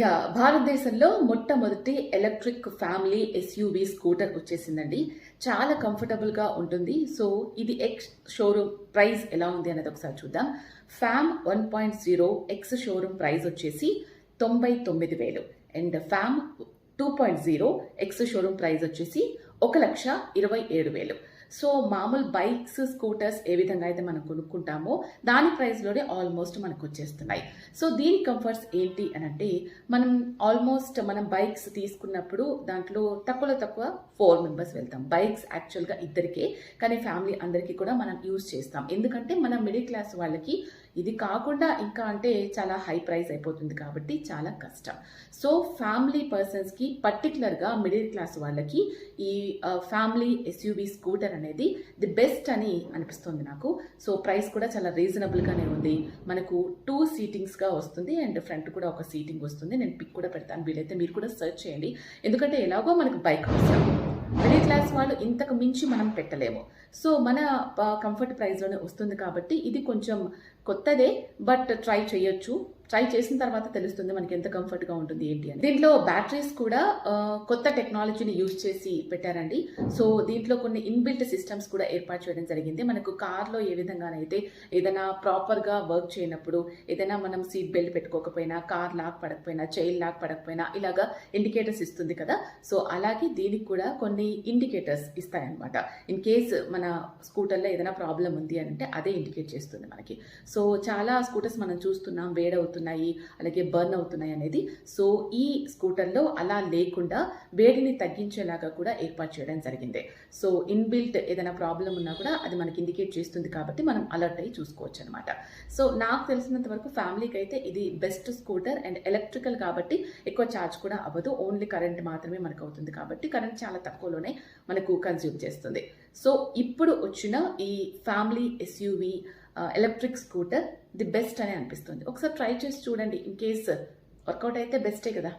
Yeah భారతదేశంలో మొట్టమొదటి electric family SUV scooter వచ్చేసిందండి. చాలా కంఫర్టబుల్గా ఉంటుంది. సో ఇది ఎక్స్ షోరూమ్ ప్రైస్ ఎలా ఉంది అనేది ఒకసారి చూద్దాం. Fam one point zero ex showroom price వచ్చేసి తొంభై తొమ్మిది వేలు. And fam two point zero ex showroom price వచ్చేసి ఒక లక్ష ఇరవై ఏడు వేలు. సో మామూలు బైక్స్ స్కూటర్స్ ఏ విధంగా అయితే మనం కొనుక్కుంటామో దాని ప్రైస్లోనే ఆల్మోస్ట్ మనకు వచ్చేస్తున్నాయి. సో దీని కంఫర్ట్స్ ఏంటి అని అంటే మనం ఆల్మోస్ట్ మనం బైక్స్ తీసుకున్నప్పుడు దాంట్లో తక్కువలో తక్కువ ఫోర్ మెంబర్స్ వెళ్తాం. బైక్స్ యాక్చువల్గా ఇద్దరికే కానీ ఫ్యామిలీ అందరికీ కూడా మనం యూజ్ చేస్తాం. ఎందుకంటే మన మిడిల్ క్లాస్ వాళ్ళకి ఇది కాకుండా ఇంకా అంటే చాలా హై ప్రైస్ అయిపోతుంది కాబట్టి చాలా కష్టం. సో ఫ్యామిలీ పర్సన్స్కి పర్టికులర్గా మిడిల్ క్లాస్ వాళ్ళకి ఈ ఫ్యామిలీ ఎస్యూవి స్కూటర్ అనేది ది బెస్ట్ అని అనిపిస్తుంది నాకు. సో ప్రైస్ కూడా చాలా రీజనబుల్గానే ఉంది. మనకు టూ సీటింగ్స్గా వస్తుంది అండ్ ఫ్రంట్ కూడా ఒక సీటింగ్ వస్తుంది. నేను పిక్ కూడా పెడతాను. వీలైతే మీరు కూడా సెర్చ్ చేయండి. ఎందుకంటే ఎలాగో మనకు బైక్ అవసరం. మిడిల్ క్లాస్ వాళ్ళు ఇంతకు మించి మనం పెట్టలేము. సో మన కంఫర్ట్ ప్రైస్లోనే వస్తుంది కాబట్టి ఇది కొంచెం కొత్తదే బట్ ట్రై చేయొచ్చు. ట్రై చేసిన తర్వాత తెలుస్తుంది మనకి ఎంత కంఫర్ట్గా ఉంటుంది ఏంటి అని. దీంట్లో బ్యాటరీస్ కూడా కొత్త టెక్నాలజీని యూజ్ చేసి పెట్టారండి. సో దీంట్లో కొన్ని ఇన్బిల్ట్ సిస్టమ్స్ కూడా ఏర్పాటు చేయడం జరిగింది. మనకు కార్లో ఏ విధంగానైతే ఏదైనా ప్రాపర్గా వర్క్ చేయనప్పుడు ఏదైనా మనం సీట్ బెల్ట్ పెట్టుకోకపోయినా కార్ లాక్ పడకపోయినా చైన్ లాక్ పడకపోయినా ఇలాగా ఇండికేటర్స్ ఇస్తుంది కదా. సో అలాగే దీనికి కూడా కొన్ని ఇండికేటర్స్ ఇస్తాయన్నమాట. ఇన్ కేస్ మన స్కూటర్లో ఏదైనా ప్రాబ్లం ఉంది అని అంటే అదే ఇండికేట్ చేస్తుంది మనకి. సో చాలా స్కూటర్స్ మనం చూస్తున్నాం వేడవుతున్నాయి అలాగే బర్న్ అవుతున్నాయి అనేది. సో ఈ స్కూటర్లో అలా లేకుండా వేడిని తగ్గించేలాగా కూడా ఏర్పాటు చేయడం జరిగింది. సో ఇన్బిల్ట్ ఏదైనా ప్రాబ్లం ఉన్నా కూడా అది మనకి ఇండికేట్ చేస్తుంది కాబట్టి మనం అలర్ట్ అయ్యి చూసుకోవచ్చు అనమాట సో నాకు తెలిసినంత వరకు ఫ్యామిలీకి అయితే ఇది బెస్ట్ స్కూటర్ అండ్ ఎలక్ట్రికల్ కాబట్టి ఎక్కువ ఛార్జ్ కూడా అవ్వదు. ఓన్లీ కరెంట్ మాత్రమే మనకు అవుతుంది కాబట్టి కరెంట్ చాలా తక్కువలోనే మనకు కన్జ్యూమ్ చేస్తుంది. సో ఇప్పుడు వచ్చిన ఈ family SUV electric scooter the best అని అనిపిస్తుంది. ఒకసారి ట్రై చేసి చూడండి ఇన్ కేస్ వర్కౌట్ అయితే బెస్టే కదా?